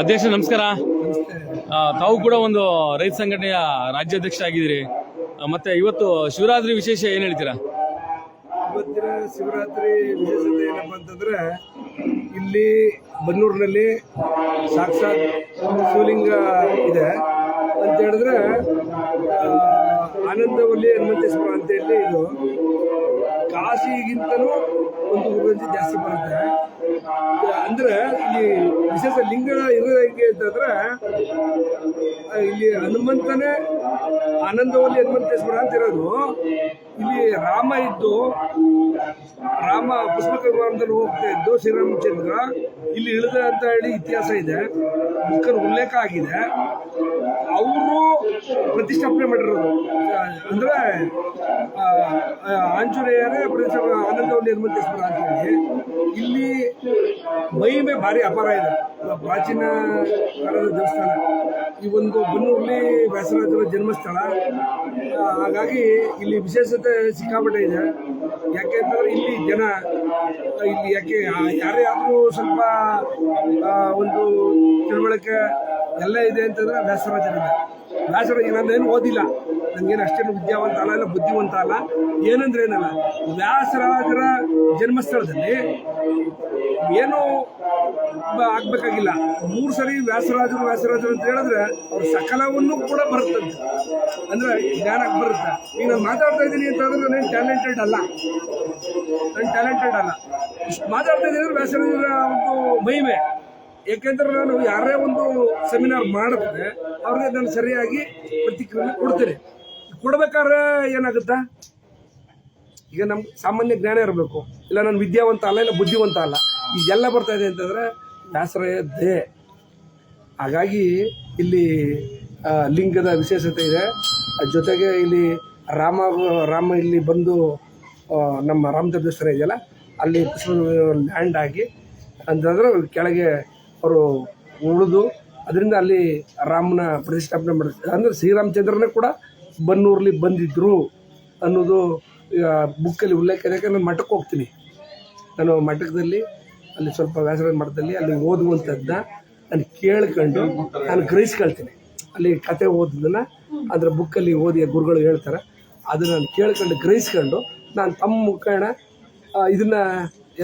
ಅಧ್ಯಕ್ಷ, ನಮಸ್ಕಾರ. ತಾವು ಕೂಡ ಒಂದು ರೈತ ಸಂಘಟನೆಯ ರಾಜ್ಯಾಧ್ಯಕ್ಷ ಆಗಿದ್ದೀರಿ ಮತ್ತೆ ಇವತ್ತು ಶಿವರಾತ್ರಿ ವಿಶೇಷ ಏನ್ ಹೇಳ್ತೀರಾ? ಇವತ್ತಿನ ಶಿವರಾತ್ರಿ ವಿಶೇಷತೆ ಏನಪ್ಪ ಅಂತಂದ್ರೆ, ಇಲ್ಲಿ ಬನ್ನೂರಿನಲ್ಲಿ ಸಾಕ್ಷಾತ್ ಶಿವಲಿಂಗ ಇದೆ. ಅಂತ ಹೇಳಿದ್ರೆ ಆನಂದವಲ್ಲಿ ಹನುಮಂತೇಶ್ವರ ಅಂತ ಹೇಳಿ ಇದು. ಕಾಶಿಗಿಂತಲೂ ಒಂದು ಊರಲ್ಲಿ ಜಾಸ್ತಿ ಬರುತ್ತೆ. ಅಂದ್ರೆ ಇಲ್ಲಿ ವಿಶೇಷ ಲಿಂಗ ಇರೋದಕ್ಕೆ ಅಂತಂದ್ರೆ ಇಲ್ಲಿ ಹನುಮಂತನೇ ಆನಂದವಲ್ಲಿ ಹನುಮಂತೇಶ್ವರ ಅಂತ ಇರೋದು. ಇಲ್ಲಿ ರಾಮ ಇದ್ದು, ರಾಮ ಪುಷ್ಪಕ ವಿಮಾನದಲ್ಲಿ ಹೋಗ್ತಾ ಇದ್ದು, ಶ್ರೀರಾಮಚಂದ್ರ. ಇಲ್ಲಿ ಇಳಿದ ಅಂತ ಹೇಳಿ ಇತಿಹಾಸ ಇದೆ. ಉಲ್ಲೇಖ ಆಗಿದೆ. ಅವರು ಪ್ರತಿಷ್ಠಾಪನೆ ಮಾಡಿರೋದು. ಅಂದ್ರೆ ಆಂಜನೇಯರೇ ಪ್ರತಿಷ್ಠಾಪನೆ ಆನಂದವನ್ನು ಅಂತ ಹೇಳಿ, ಇಲ್ಲಿ ಮಹಿಮೆ ಭಾರಿ ಅಪಾರ ಇದೆ. ಪ್ರಾಚೀನ ಕಾಲದ ದೇವಸ್ಥಾನ, ಈ ಒಂದು ಬನ್ನೂರಲ್ಲಿ ವ್ಯಾಸರಾಜರ ಜನ್ಮಸ್ಥಳ ಹಾಗಾಗಿ ಇಲ್ಲಿ ವಿಶೇಷತೆ ಸಿಕ್ಕಾಪಟ್ಟೆ ಇದೆ. ಯಾಕೆ ಅಂತಂದ್ರೆ ಇಲ್ಲಿ ಜನ, ಇಲ್ಲಿ ಯಾಕೆ ಯಾರೇ ಆದರೂ ಸ್ವಲ್ಪ ಒಂದು ತಿಳುವಳಿಕೆ ಎಲ್ಲ ಇದೆ ಅಂತಂದ್ರೆ ವ್ಯಾಸರಾಜರಿಂದ ವ್ಯಾಸರಾಜ ಓದಿಲ್ಲ. ನನಗೇನು ಅಷ್ಟೇನು ವಿದ್ಯಾವಂತ ಅಲ್ಲ, ಇಲ್ಲ ಬುದ್ಧಿವಂತ ಅಲ್ಲ. ಏನಂದ್ರೆ ಏನಲ್ಲ, ವ್ಯಾಸರಾಜರ ಜನ್ಮಸ್ಥಳದಲ್ಲಿ ಏನು ಆಗ್ಬೇಕಾಗಿಲ್ಲ. ಮೂರು ಸರಿ ವ್ಯಾಸರಾಜರು ವ್ಯಾಸರಾಜರು ಅಂತ ಹೇಳಿದ್ರೆ ಅವ್ರ ಸಕಲವನ್ನು ಕೂಡ ಬರುತ್ತಂತೆ. ಅಂದ್ರೆ ಜ್ಞಾನಕ್ಕೆ ಬರುತ್ತೆ? ಈಗ ನಾನು ಮಾತಾಡ್ತಾ ಇದ್ದೀನಿ ಅಂತ ಹೇಳಿದ್ರೆ ನಾನು ಟ್ಯಾಲೆಂಟೆಡ್ ಅಲ್ಲ. ನಾನು ಟ್ಯಾಲೆಂಟೆಡ್ ಅಲ್ಲ. ಇಷ್ಟು ಮಾತಾಡ್ತಾ ಇದ್ದೀನಿ ಅಂದ್ರೆ ವ್ಯಾಸರಾಜರ ಒಂದು ಮಹಿಮೆ. ಯಾಕೆಂದ್ರೆ ನಾನು ಯಾರೇ ಒಂದು ಸೆಮಿನಾರ್ ಮಾಡಿದ್ರೆ ಅವ್ರಿಗೆ ನಾನು ಸರಿಯಾಗಿ ಪ್ರತಿಕ್ರಿಯೆ ಕೊಡ್ತೀನಿ. ಕೊಡ್ಬೇಕಾದ್ರೆ ಏನಾಗುತ್ತಾ? ಈಗ ನಮ್ಗೆ ಸಾಮಾನ್ಯ ಜ್ಞಾನ ಇರಬೇಕು. ಇಲ್ಲ, ನಾನು ವಿದ್ಯಾವಂತ ಅಲ್ಲ, ಇಲ್ಲ ಬುದ್ಧಿವಂತ ಅಲ್ಲ. ಇದೆಲ್ಲ ಬರ್ತಾ ಇದೆ ಅಂತಂದ್ರೆ ದೇ ಹಾಗಾಗಿ ಇಲ್ಲಿ ಲಿಂಗದ ವಿಶೇಷತೆ ಇದೆ. ಜೊತೆಗೆ ಇಲ್ಲಿ ರಾಮ ರಾಮ ಇಲ್ಲಿ ಬಂದು ನಮ್ಮ ನಮ್ಮ ದೇವಸ್ಥಾನ ಇದೆಯಲ್ಲ, ಅಲ್ಲಿ ಲ್ಯಾಂಡ್ ಆಗಿ, ಅಂತಂದ್ರೆ ಕೆಳಗೆ ಅವರು ಉಳಿದು ಅದರಿಂದ ಅಲ್ಲಿ ರಾಮನ ಪ್ರತಿಷ್ಠಾಪನೆ ಮಾಡಿದ್ರು ಅಂದರೆ ಶ್ರೀರಾಮಚಂದ್ರನೇ ಕೂಡ ಬನ್ನೂರಲ್ಲಿ ಬಂದಿದ್ದರು ಅನ್ನೋದು ಬುಕ್ಕಲ್ಲಿ ಉಲ್ಲೇಖ ಇದೆ. ನಾನು ಮಠಕ್ಕೆ ಹೋಗ್ತೀನಿ. ನಾನು ಮಠದಲ್ಲಿ, ಅಲ್ಲಿ ಸ್ವಲ್ಪ ವ್ಯಾಸರ ಮಠದಲ್ಲಿ ಅಲ್ಲಿ ಓದುವಂಥದ್ದನ್ನ ನಾನು ಕೇಳ್ಕೊಂಡು ನಾನು ಗ್ರಹಿಸ್ಕೊಳ್ತೀನಿ. ಅಲ್ಲಿ ಕತೆ ಓದಿದ್ದನ್ನ ಅದರ ಬುಕ್ಕಲ್ಲಿ ಓದಿ ಗುರುಗಳು ಹೇಳ್ತಾರೆ. ಅದನ್ನು ನಾನು ಕೇಳ್ಕೊಂಡು ಗ್ರಹಿಸ್ಕೊಂಡು ನಾನು ತಮ್ಮ ಮುಖಾಣ ಇದನ್ನ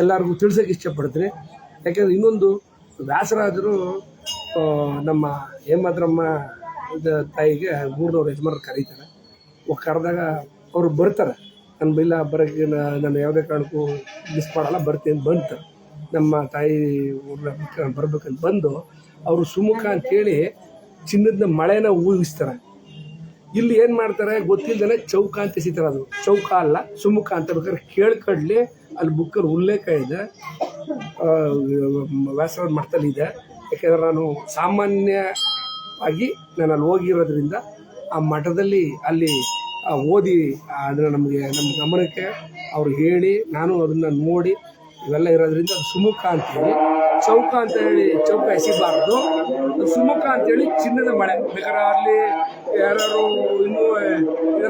ಎಲ್ಲರಿಗೂ ತಿಳ್ಸೋಕೆ ಇಷ್ಟಪಡ್ತೀನಿ. ಯಾಕೆಂದರೆ ಇನ್ನೊಂದು ವ್ಯಾಸರಾಜರು ನಮ್ಮ ಹೇಮದ್ರಮ್ಮ ತಾಯಿಗೆ ಮೂರ್ನವ್ರು ಯಜಮಾನರು ಕರೀತಾರೆ. ಕರೆದಾಗ ಅವರು ಬರ್ತಾರೆ. ನನ್ನ ಇಲ್ಲ ಬರೋಕ್ಕೆ ನಾನು ಯಾವುದೇ ಕಾರಣಕ್ಕೂ ಮಿಸ್ ಮಾಡಲ್ಲ, ಬರ್ತೀನಿ ಬಂತು ನಮ್ಮ ತಾಯಿ ಊರಿನ ಬರ್ಬೇಕಂತ ಬಂದು ಅವರು ಸುಮುಖ ಅಂತೇಳಿ ಚಿನ್ನದ ಮಳೆನ ಊಹಿಸ್ತಾರೆ. ಇಲ್ಲಿ ಏನು ಮಾಡ್ತಾರೆ? ಗೊತ್ತಿಲ್ಲದೇ ಚೌಕ ಅಂತ ಎಸಿತಾರೆ ಅದು. ಚೌಕ ಅಲ್ಲ, ಸುಮುಖ ಅಂತ ಬೇಕಾದ್ರೆ ಕೇಳ್ಕಡ್ಲಿ ಅಲ್ಲಿ ಬುಕ್ಕಲ್ಲಿ ಉಲ್ಲೇಖ ಇದೆ. ವ್ಯಾಸರಾಜ ಮಠದಲ್ಲಿ ಇದೆ. ಯಾಕೆಂದ್ರೆ ನಾನು ಸಾಮಾನ್ಯವಾಗಿ ನಾನು ಅಲ್ಲಿ ಹೋಗಿರೋದ್ರಿಂದ ಆ ಮಠದಲ್ಲಿ ಅಲ್ಲಿ ಓದಿ ಅದನ್ನು ನಮಗೆ ನಮ್ಮ ಗಮನಕ್ಕೆ ಅವ್ರು ಹೇಳಿ, ನಾನು ಅದನ್ನು ನೋಡಿ ಇವೆಲ್ಲ ಇರೋದ್ರಿಂದ ಸುಮುಖ ಅಂತೇಳಿ ಚೌಕ ಅಂತ ಹೇಳಿ ಚೌಕ ಎಸಿಬಾರದು ಸುಮುಖ ಅಂತೇಳಿ ಚಿನ್ನದ ಮಳೆ. ಬೇಕಾದ್ರೆ ಅಲ್ಲಿ ಯಾರು ಇನ್ನೂ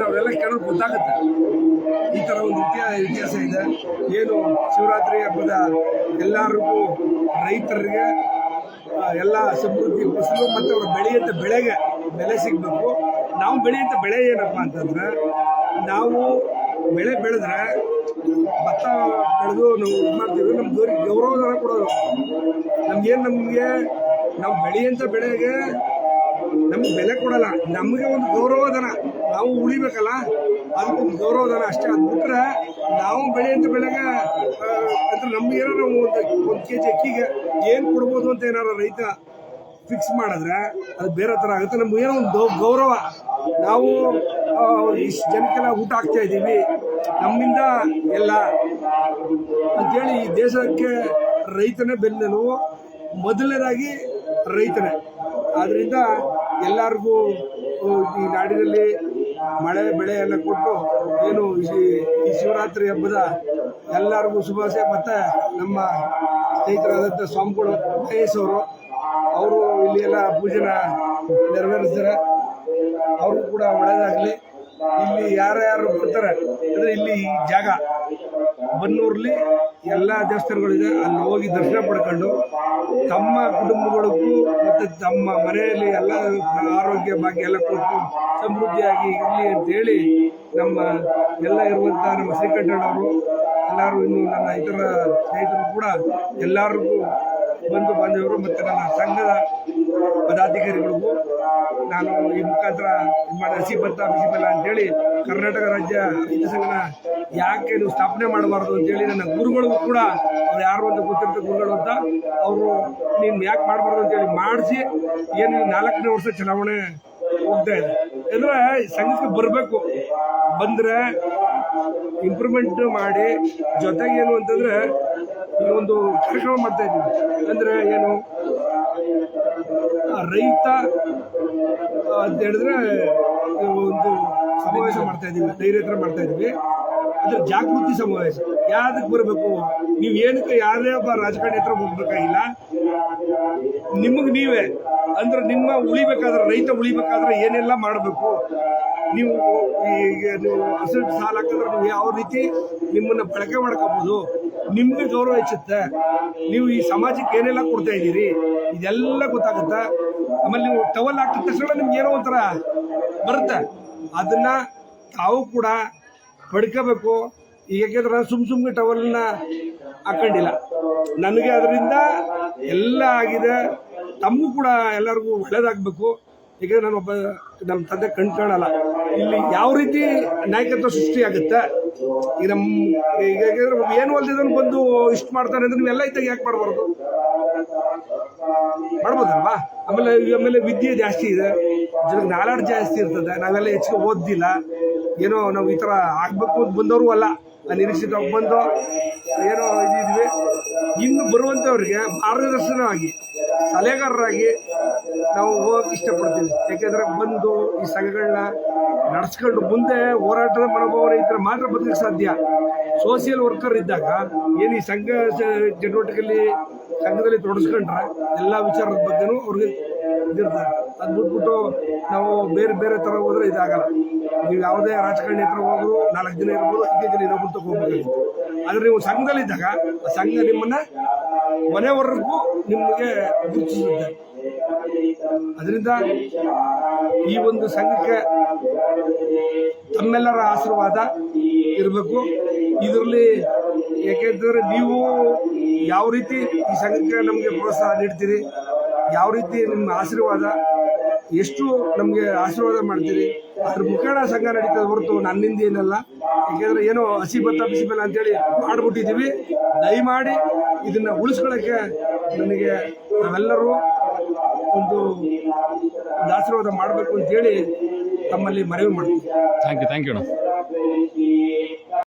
ಅವರೆಲ್ಲ ಕೇಳೋದು ಗೊತ್ತಾಗುತ್ತೆ. ಈ ಥರ ಒಂದು ಇತಿಹಾಸ ಇದೆ. ಏನು ಶಿವರಾತ್ರಿ ಹಬ್ಬದ ಎಲ್ಲರಿಗೂ ರೈತರಿಗೆ ಎಲ್ಲ ಸಮೃದ್ಧಿ ಫಸಲು ಮತ್ತು ಅವ್ರು ಬೆಳೆಯಂಥ ಬೆಳೆಗೆ ಬೆಲೆ ಸಿಗಬೇಕು. ನಾವು ಬೆಳೆಯಂಥ ಬೆಳೆ ಏನಪ್ಪ ಅಂತಂದ್ರೆ, ನಾವು ಬೆಳೆ ಬೆಳೆದ್ರೆ ಭತ್ತ ಬೆಳೆದು ನಾವು ಇದು ಮಾಡ್ತೀವಿ ನಮ್ಗೆ ಗೌರವ ಗೌರವಧನ ಕೊಡೋದು ನಮ್ಗೇನು ನಮಗೆ, ನಾವು ಬೆಳೆಯಂಥ ಬೆಳೆಗೆ ನಮ್ಗೆ ಬೆಲೆ ಕೊಡಲ್ಲ, ನಮಗೆ ಒಂದು ಗೌರವಧನ ನಾವು ಉಳಿಬೇಕಲ್ಲ, ಅದಕ್ಕೊಂದು ಗೌರವಧನ ಅಷ್ಟೇ. ಅದು ಬಿಟ್ಟರೆ ನಾವು ಬೆಳೆಯಂಥ ಬೆಳೆಗೆ ಅಂದರೆ ಅಂದ್ರೆ ನಮ್ಗೆ ಏನಾರ ಒಂದು ಒಂದು ಕೆ ಜಿ ಅಕ್ಕಿಗೆ ಏನು ಕೊಡ್ಬೋದು ಅಂತ ಏನಾರ ರೈತ ಫಿಕ್ಸ್ ಮಾಡಿದ್ರೆ ಅದು ಬೇರೆ ಥರ ಆಗುತ್ತೆ. ನಮ್ಗೆ ಏನೋ ಒಂದು ಗೌರವ. ನಾವು ಇಷ್ಟು ಜನಕ್ಕೆಲ್ಲ ಊಟ ಹಾಕ್ತಾ ಇದ್ದೀವಿ. ನಮ್ಮಿಂದ ಎಲ್ಲ, ಅಂತೇಳಿ ಈ ದೇಶಕ್ಕೆ ರೈತನೇ ಬೆನ್ನೆಲುಬು. ಮೊದಲನೇದಾಗಿ ರೈತನೇ. ಆದ್ದರಿಂದ ಎಲ್ಲರಿಗೂ ಈ ನಾಡಿನಲ್ಲಿ ಮಳೆ, ಬೆಳೆಯನ್ನು ಕೊಟ್ಟು, ಏನು ಈ ಶಿವರಾತ್ರಿ ಹಬ್ಬದ ಎಲ್ಲರಿಗೂ ಶುಭಾಶಯ. ಮತ್ತು ನಮ್ಮ ಸ್ನೇಹಿತರಾದಂಥ ಸ್ವಾಮಿಗಳು, ಮಹೇಶ್ ಅವರು ಅವರು ಇಲ್ಲಿ ಎಲ್ಲ ಪೂಜೆನ ನೆರವೇರಿಸ್ತಾರೆ. ಅವ್ರಿಗೂ ಕೂಡ ಒಳ್ಳೆಯದಾಗಲಿ ಇಲ್ಲಿ ಯಾರ್ಯಾರು ಬರ್ತಾರೆ, ಅಂದ್ರೆ ಇಲ್ಲಿ ಈ ಜಾಗ. ಬನ್ನೂರಲ್ಲಿ ಎಲ್ಲ ದೇವಸ್ಥಾನಗಳಿದೆ, ಅಲ್ಲಿ ಹೋಗಿ ದರ್ಶನ ಪಡ್ಕೊಂಡು ತಮ್ಮ ಕುಟುಂಬಗಳಿಗೂ ಮತ್ತು ತಮ್ಮ ಮನೆಯಲ್ಲಿ ಎಲ್ಲ ಆರೋಗ್ಯ ಭಾಗ್ಯ ಎಲ್ಲ ಕೊಟ್ಟು ಸಮೃದ್ಧಿಯಾಗಿ ಇರಲಿ ಅಂತೇಳಿ ನಮ್ಮ ಎಲ್ಲ ಇರುವಂಥ ನಮ್ಮ ಶ್ರೀಕಂಠಣ್ಣವರು ಎಲ್ಲರೂ ಇನ್ನು ನನ್ನ ಇತರ ಸ್ನೇಹಿತರು ಕೂಡ ಎಲ್ಲರಿಗೂ ಬಂಧು ಬಾಂಧವರು ಮತ್ತು ನನ್ನ ಸಂಘದ ಪದಾಧಿಕಾರಿಗಳಿಗೂ ನಾನು ಈ ಮುಖಾಂತರ ಮಾಡಿ ಹಸಿ ಭತ್ತ ಬಿಸಿ ಬೆಲ್ಲ ಅಂತೇಳಿ ಕರ್ನಾಟಕ ರಾಜ್ಯ ರೈತ ಸಂಘನ ಯಾಕೆ ನೀವು ಸ್ಥಾಪನೆ ಮಾಡಬಾರ್ದು ಅಂತೇಳಿ ನನ್ನ ಗುರುಗಳಿಗೂ ಕೂಡ ಅವ್ರು ಯಾರು ಅಂತ ಗೊತ್ತಿರ್ತ ಗುರುಗಳು ಅಂತ ಅವರು ನೀನು ಯಾಕೆ ಮಾಡಬಾರ್ದು ಅಂತೇಳಿ ಮಾಡಿಸಿ ಏನು ನಾಲ್ಕನೇ ವರ್ಷ ಚುನಾವಣೆ ಹೋಗ್ತಾ ಇದೆ. ಅಂದ್ರೆ ಸಂಘಕ್ಕೆ ಬರಬೇಕು. ಬಂದರೆ ಇಂಪ್ರೂವ್ಮೆಂಟ್ ಮಾಡಿ ಜೊತೆಗೆ ಏನು ಅಂತಂದ್ರೆ ಈ ಒಂದು ಕಾರ್ಯಕ್ರಮ ಮಾಡ್ತಾ ಇದ್ದೀವಿ. ಅಂದ್ರೆ ಏನು ರೈತ ಅಂತ ಹೇಳಿದ್ರೆ ಒಂದು ಸಮಾವೇಶ ಮಾಡ್ತಾ ಇದ್ದೀವಿ ಧೈರ್ಯ ಹತ್ರ ಮಾಡ್ತಾ ಇದ್ದೀವಿ ಅದ್ರ ಜಾಗೃತಿ ಸಮಾವೇಶ. ಯಾವ್ದಕ್ಕೆ ಬರಬೇಕು? ನೀವು ಏನಕ್ಕೆ ಯಾರೇ ಒಬ್ಬ ರಾಜಕಾರಣಿ ಹತ್ರ ಹೋಗ್ಬೇಕಾಗಿಲ್ಲ. ನಿಮಗೆ ನೀವೇ. ಅಂದ್ರೆ ನಿಮ್ಮ ಉಳಿಬೇಕಾದ್ರೆ, ರೈತ ಉಳಿಬೇಕಾದ್ರೆ ಏನೆಲ್ಲ ಮಾಡಬೇಕು? ನೀವು ಈಗ ನೀವು ಹಸಿರು ಸಾಲ ಹಾಕಿದ್ರೆ ನೀವು ಯಾವ ರೀತಿ ನಿಮ್ಮನ್ನ ಬಳಕೆ ಮಾಡ್ಕೋಬಹುದು? ನಿಮ್ಗೆ ಗೌರವ ಹೆಚ್ಚುತ್ತೆ. ನೀವು ಈ ಸಮಾಜಕ್ಕೆ ಏನೆಲ್ಲ ಕೊಡ್ತಾ ಇದ್ದೀರಿ? ಇದೆಲ್ಲ ಗೊತ್ತಾಗುತ್ತೆ? ಆಮೇಲೆ ನೀವು ಟವಲ್ ಹಾಕಿದ ತಕ್ಷಣ ನಿಮ್ಗೆ ಏನೋ ಒಂಥರ ಬರುತ್ತೆ. ಅದನ್ನ ತಾವು ಕೂಡ ಪಡ್ಕೋಬೇಕು. ಈಗ ಯಾಕೆಂದ್ರೆ ಸುಮ್ ಸುಮ್ಮನೆ ಟವಲ್ನ ಹಾಕೊಂಡಿಲ್ಲ. ನನಗೆ ಅದರಿಂದ ಎಲ್ಲ ಆಗಿದೆ. ತಮಗೂ ಕೂಡ ಎಲ್ಲರಿಗೂ ಒಳ್ಳೇದಾಗಬೇಕು. ಈಗ ನಾನು ಒಬ್ಬ, ನಮ್ಮ ತಂದೆ ಕಣ್ ಕಾಣಲ್ಲ. ಇಲ್ಲಿ ಯಾವ ರೀತಿ ನಾಯಕತ್ವ ಸೃಷ್ಟಿ ಆಗುತ್ತೆ ಈಗ ನಮ್ಮ ಈಗ ಏನು ಅಲ್ದಿದ್ದನ್ನು ಬಂದು ಇಷ್ಟು ಮಾಡ್ತಾನೆ ಅಂದ್ರೆ ನೀವೆಲ್ಲ ಇದ್ದಾಗ ಯಾಕೆ ಮಾಡಬಾರ್ದು? ಮಾಡ್ಬೋದಲ್ವಾ? ಆಮೇಲೆ ಆಮೇಲೆ ವಿದ್ಯೆ ಜಾಸ್ತಿ ಇದೆ. ಜನಕ್ಕೆ ನಾಲೆಡ್ಜ್ ಜಾಸ್ತಿ ಇರ್ತದೆ. ನಾವೆಲ್ಲ ಹೆಚ್ಚಿಗೆ ಓದಿಲ್ಲ ಏನೋ ನಾವು ಈ ಥರ ಆಗ್ಬೇಕು ಅಂತ ಬಂದವರು ಅಲ್ಲ. ನಿರೀಕ್ಷಿತ ಬಂದು ಏನೋ ಇದ್ವಿ ಇನ್ನು ಬರುವಂಥವ್ರಿಗೆ ಮಾರ್ಗದರ್ಶನವಾಗಿ, ಸಲಹೆಗಾರರಾಗಿ ನಾವು ಹೋಗಕ್ಕೆ ಇಷ್ಟಪಡ್ತೀವಿ. ಯಾಕೆಂದ್ರೆ ಬಂದು ಈ ಸಂಘಗಳನ್ನ ನಡೆಸ್ಕೊಂಡು ಮುಂದೆ ಹೋರಾಟದ ಮನೋಭಾವನೆ ಇದ್ರೆ ಮಾತ್ರ ಬದುಕಕ್ಕೆ ಸಾಧ್ಯ. ಸೋಷಿಯಲ್ ವರ್ಕರ್ ಇದ್ದಾಗ ಏನು ಈ ಸಂಘ ಚಟುವಟಿಕೆಯಲ್ಲಿ ಸಂಘದಲ್ಲಿ ತೊಡಸ್ಕೊಂಡ್ರೆ ಎಲ್ಲ ವಿಚಾರದ ಬಗ್ಗೆನೂ ಅವ್ರಿಗೆ ಇದಿರ್ತಾರೆ ಅದು ಬಿಟ್ಬಿಟ್ಟು ನಾವು ಬೇರೆ ಬೇರೆ ಥರ ಹೋದ್ರೆ ಇದಾಗಲ್ಲ. ನೀವು ಯಾವುದೇ ರಾಜಕಾರಣಿ ಹತ್ರ ಹೋಗೋದು ನಾಲ್ಕು ದಿನ ಇರ್ಬೋದು ಐದು ದಿನ ಇನ್ನೊಬ್ಬರು ತಗೋಬೇಕಾಗಿತ್ತು ಆದರೆ ನೀವು ಸಂಘದಲ್ಲಿದ್ದಾಗ ಆ ಸಂಘ ನಿಮ್ಮನ್ನ ಕೊನೆವರೆಗೂ ನಿಮಗೆ ಗುರುತಿಸುತ್ತೆ. ಅದರಿಂದ ಈ ಒಂದು ಸಂಘಕ್ಕೆ ತಮ್ಮೆಲ್ಲರ ಆಶೀರ್ವಾದ ಇರಬೇಕು. ಇದರಲ್ಲಿ ಯಾಕೆಂತಂದ್ರೆ ನೀವು ಯಾವ ರೀತಿ ಈ ಸಂಘಕ್ಕೆ ನಮಗೆ ಪ್ರೋತ್ಸಾಹ ನೀಡ್ತೀರಿ, ಯಾವ ರೀತಿ ನಿಮ್ಮ ಆಶೀರ್ವಾದ, ಎಷ್ಟು ನಮಗೆ ಆಶೀರ್ವಾದ ಮಾಡ್ತೀರಿ, ಅದ್ರ ಮುಖೇಣ ಸಂಘ ನಡೀತದ ಹೊರತು ನನ್ನಿಂದ ಏನಲ್ಲ. ಯಾಕೆಂದ್ರೆ ಏನೋ ಹಸಿ ಭತ್ತ ಬಿಸಿ ಬೆಲ್ಲ ಅಂತೇಳಿ ಮಾಡ್ಬಿಟ್ಟಿದ್ದೀವಿ. ದಯಮಾಡಿ ಇದನ್ನ ಉಳಿಸ್ಕೊಳ್ಳೋಕ್ಕೆ ನನಗೆ ನಾವೆಲ್ಲರೂ ಒಂದು ಆಶೀರ್ವಾದ ಮಾಡಬೇಕು ಅಂತೇಳಿ ತಮ್ಮಲ್ಲಿ ಮನವಿ ಮಾಡ್ತೀವಿ ಥ್ಯಾಂಕ್ ಯು ಥ್ಯಾಂಕ್ ಯು